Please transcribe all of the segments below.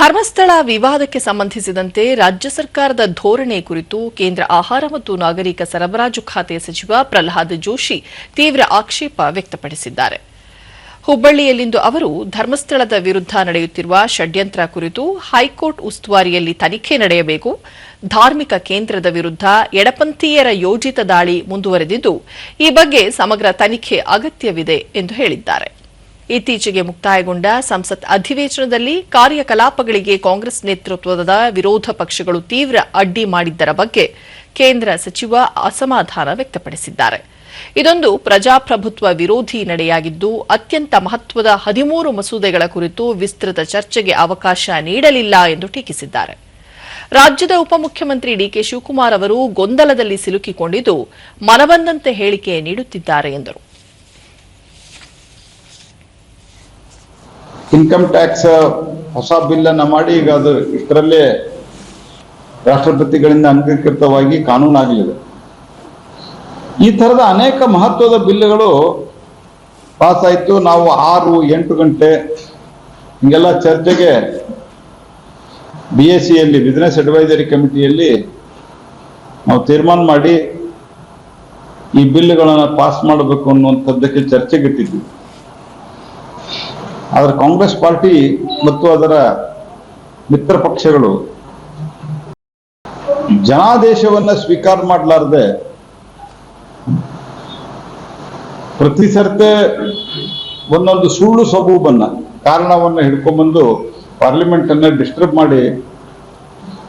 ಧರ್ಮಸ್ಥಳ ವಿವಾದಕ್ಕೆ ಸಂಬಂಧಿಸಿದಂತೆ ರಾಜ್ಯ ಸರ್ಕಾರದ ಧೋರಣೆ ಕುರಿತು ಕೇಂದ್ರ ಆಹಾರ ಮತ್ತು ನಾಗರಿಕ ಸರಬರಾಜು ಖಾತೆ ಸಚಿವ ಪ್ರಹ್ಲಾದ್ ಜೋಶಿ ತೀವ್ರ ಆಕ್ಷೇಪ ವ್ಯಕ್ತಪಡಿಸಿದ್ದಾರೆ. ಹುಬ್ಬಳ್ಳಿಯಲ್ಲಿಂದು ಅವರು ಧರ್ಮಸ್ಥಳದ ವಿರುದ್ಧ ನಡೆಯುತ್ತಿರುವ ಷಡ್ಯಂತ್ರ ಕುರಿತು ಹೈಕೋರ್ಟ್ ಉಸ್ತುವಾರಿಯಲ್ಲಿ ತನಿಖೆ ನಡೆಯಬೇಕು. ಧಾರ್ಮಿಕ ಕೇಂದ್ರದ ವಿರುದ್ಧ ಎಡಪಂಥೀಯರ ಯೋಜಿತ ದಾಳಿ ಮುಂದುವರೆದಿದ್ದು, ಈ ಬಗ್ಗೆ ಸಮಗ್ರ ತನಿಖೆ ಅಗತ್ಯವಿದೆ ಎಂದು ಹೇಳಿದ್ದಾರೆ. ಇತ್ತೀಚೆಗೆ ಮುಕ್ತಾಯಗೊಂಡ ಸಂಸತ್ ಅಧಿವೇಶನದಲ್ಲಿ ಕಾರ್ಯಕಲಾಪಗಳಿಗೆ ಕಾಂಗ್ರೆಸ್ ನೇತೃತ್ವದ ವಿರೋಧ ಪಕ್ಷಗಳು ತೀವ್ರ ಅಡ್ಡಿ ಮಾಡಿದ್ದರ ಬಗ್ಗೆ ಕೇಂದ್ರ ಸಚಿವ ಅಸಮಾಧಾನ ವ್ಯಕ್ತಪಡಿಸಿದ್ದಾರೆ. ಇದೊಂದು ಪ್ರಜಾಪ್ರಭುತ್ವ ವಿರೋಧಿ ನಡೆಯಾಗಿದ್ದು, ಅತ್ಯಂತ ಮಹತ್ವದ ಹದಿಮೂರು ಮಸೂದೆಗಳ ಕುರಿತು ವಿಸ್ತೃತ ಚರ್ಚೆಗೆ ಅವಕಾಶ ನೀಡಲಿಲ್ಲ ಎಂದು ಟೀಕಿಸಿದ್ದಾರೆ. ರಾಜ್ಯದ ಉಪಮುಖ್ಯಮಂತ್ರಿ ಡಿಕೆ ಶಿವಕುಮಾರ್ ಅವರು ಗೊಂದಲದಲ್ಲಿ ಸಿಲುಕಿಕೊಂಡಿದ್ದು ಮನಬಂದಂತೆ ಹೇಳಿಕೆ ನೀಡುತ್ತಿದ್ದಾರೆ ಎಂದರು. ಇನ್ಕಮ್ ಟ್ಯಾಕ್ಸ್ ಹೊಸ ಬಿಲ್ ಅನ್ನ ಮಾಡಿ ಈಗ ಅದು ಇಷ್ಟರಲ್ಲೇ ರಾಷ್ಟ್ರಪತಿಗಳಿಂದ ಅಂಗೀಕೃತವಾಗಿ ಕಾನೂನಾಗಲಿದೆ. ಈ ತರದ ಅನೇಕ ಮಹತ್ವದ ಬಿಲ್ಗಳು ಪಾಸ್ ಆಯ್ತು ನಾವು ಆರು, ಎಂಟು ಗಂಟೆ ಹಿಂಗೆಲ್ಲ ಚರ್ಚೆಗೆ ಬಿ ಎಸ್ ಸಿಯಲ್ಲಿ ಬಿಸಿನೆಸ್ ಅಡ್ವೈಸರಿ ಕಮಿಟಿಯಲ್ಲಿ ನಾವು ತೀರ್ಮಾನ ಮಾಡಿ ಈ ಬಿಲ್ಗಳನ್ನು ಪಾಸ್ ಮಾಡಬೇಕು ಅನ್ನುವಂಥದ್ದಕ್ಕೆ ಚರ್ಚೆಗಿಟ್ಟಿದ್ವಿ ಆದರೆ ಕಾಂಗ್ರೆಸ್ ಪಾರ್ಟಿ ಮತ್ತು ಅದರ ಮಿತ್ರ ಪಕ್ಷಗಳು ಜನಾದೇಶವನ್ನ ಸ್ವೀಕಾರ ಮಾಡಲಾರದೆ ಪ್ರತಿ ಸರ್ತೆ ಒಂದೊಂದು ಸುಳ್ಳು ಸಬೂಬನ್ನ ಕಾರಣವನ್ನ ಹಿಡ್ಕೊಂಡ್ಬಂದು ಪಾರ್ಲಿಮೆಂಟ್ ಅನ್ನ ಡಿಸ್ಟರ್ಬ್ ಮಾಡಿ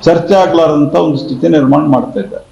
ಚರ್ಚೆ ಆಗ್ಲಾರಂತ ಒಂದು ಸ್ಥಿತಿ ನಿರ್ಮಾಣ ಮಾಡ್ತಾ ಇದ್ದಾರೆ.